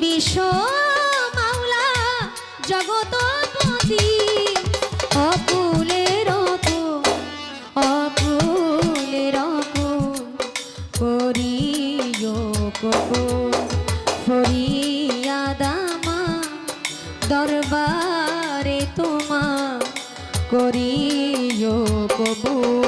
বিশ্ব মাওলা জগতপতি অকুলের অকুল অকুলের অকুল করিও ককুল ফরিয়াদামা দরবারে তোমা করিও কবুল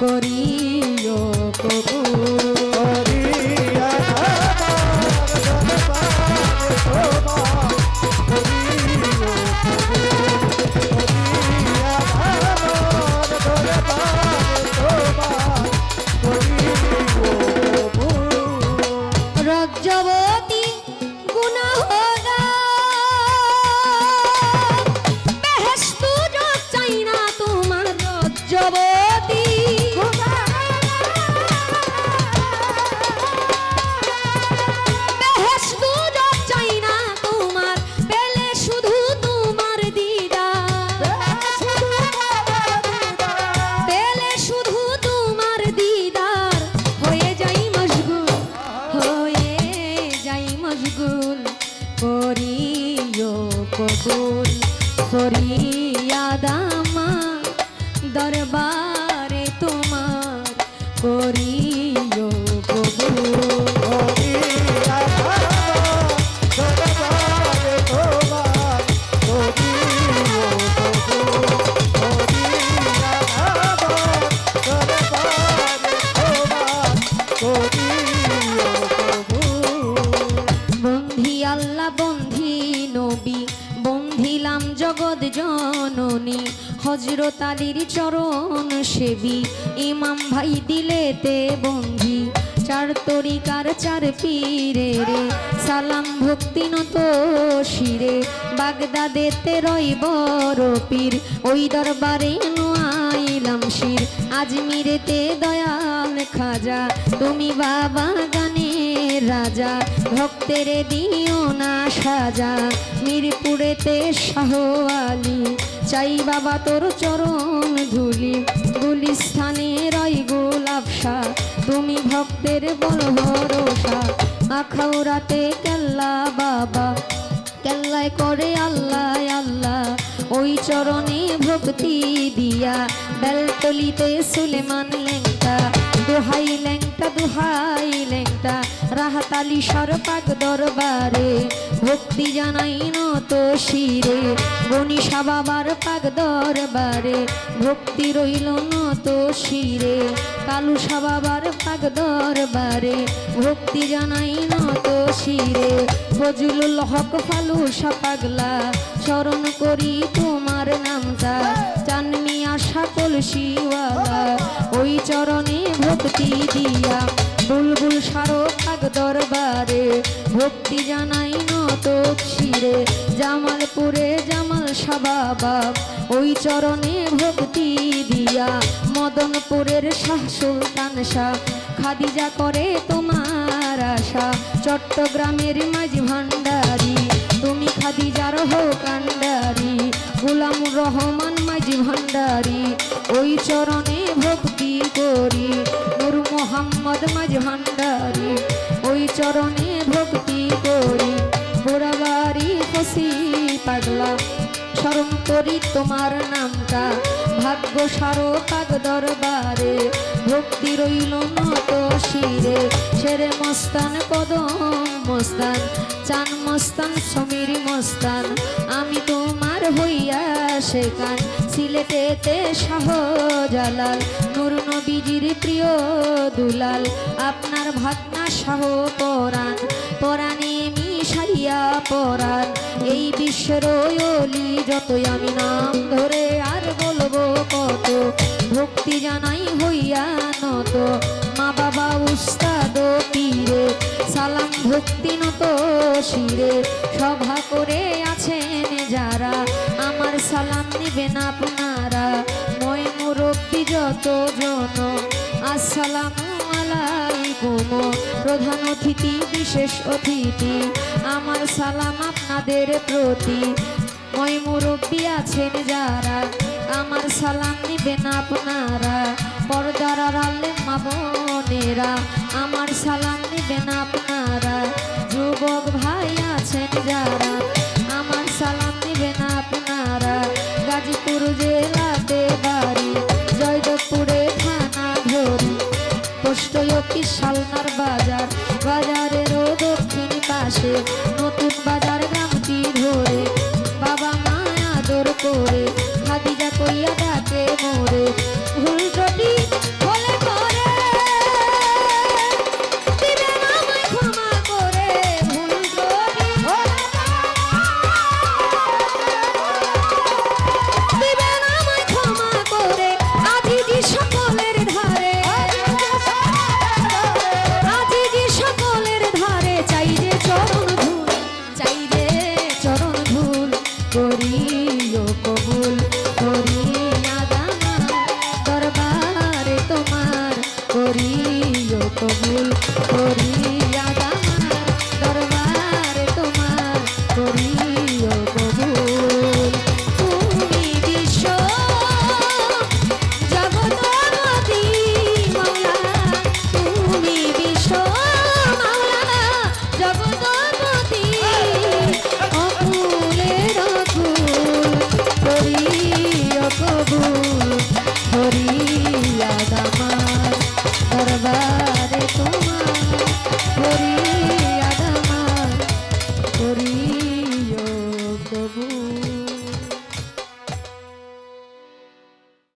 করিও করিও সরিয়া দামা দরবারে তোমার করিও জগৎ জননী হজরত আলীর চরণ সেবি, ইমাম ভাই দিলেতে বন্ধি, চার তরিকার চার পীরে রে, সালাম ভক্তি নত শিরে বাগদাদেতে রই বড় পীর, ওই দরবারে নোয়াইলাম শির। আজমিরেতে দয়াল খাজা। তুমি বাবা গানের রাজা। ভক্তের দিও না সাজা। মিরপুরেতে শাহ আলী। চাই বাবা তোর চরণ ধুলি। গুলিস্থানে রই গোলাপসা তুমি ভক্তের বল ভরসা। আখাউরাতে কেল্লা বাবা। কেল্লায় করে আল্লাহ ভক্তি দিয়া বেলতলিতে সুলেমান লেংটা দোহাই লেংটা দোহাই লেংটা রাহাতালি সরপাক দরবারে, ভক্তি জানাই নত শিরে। গণিসা বাবার পাক দরবারে, ভক্তি রইল নত শিরে। কালুসা বাবার পাক দরবারে, ভক্তি জানাই নত শিরে। ফজলুল হক ফালুসা পাগলা, স্মরণ করি তোমার নামটা। চানমি আশা কলসিওয়ালা ওই চরণে ভক্তি দিয়া। বুলবুল সারো পাক দরবারে, ভক্তি জানাই নত শিরে। জামালপুরে জামাল সাবাবা ওই চরণে ভক্তি দিয়া। মদনপুরের শাহ সুলতান শাহ, খাদিজা করে তোমার আশা। চট্টগ্রামের মাঝ ভান্ডার খাদিজার হো কান্ডারি গোলামুর রহমান মাঝি ভান্ডারি, ওই চরণে ভক্তি করি। নূর মোহাম্মদ মাঝি ভান্ডারি। ওই চরণে ভক্তি করি। বোরাবাড়ি ফসি পাগলা, স্মরণ করি তোমার নামটা। ভাগ্য সারো পাগ দরবারে, ভক্তি রইল নত শিরে। সেরে মস্তান, কদম মস্তান, চান মস্তান, সমীর মস্তান। আমি তোমার হইয়া সেখান সিলেটেতে শাহজালাল। নুর নবীজির প্রিয় দুলাল। আপনার ভাগনা শাহ পরাণ পরাণে মিশাইয়া পরাণ। এই বিশ্বের অলি যতই আমি নাম ধরে আর বলব কত, ভক্তি জানাই হইয়া নত। মা বাবা উস্তাদ পীরে, সালাম ভক্তি নত শিরে। সভা করে আছেন আপনারা, মই মুরব্বী যত জন আসসালামু আলাইকুম। প্রধান অতিথি, বিশেষ অতিথি, আমার সালাম আপনাদের প্রতি। মই মুরব্বী আছেন যারা, আমার সালাম নিবেন আপনারা। পর্দার আড়ালে মা আমার সালাম নিবেন আপনারা। যুবক ভাই আছেন যারা গাজীপুর জেলাতে বাড়ি, জয়দেবপুরে থানা ধরি। পোস্টয়কি শালনার বাজার বাজারেরও দক্ষিণ পাশে নতুন বাজার গ্রামটি ধরে। বাবা মা আদর করে, খাদিজা কইয়া ডাকে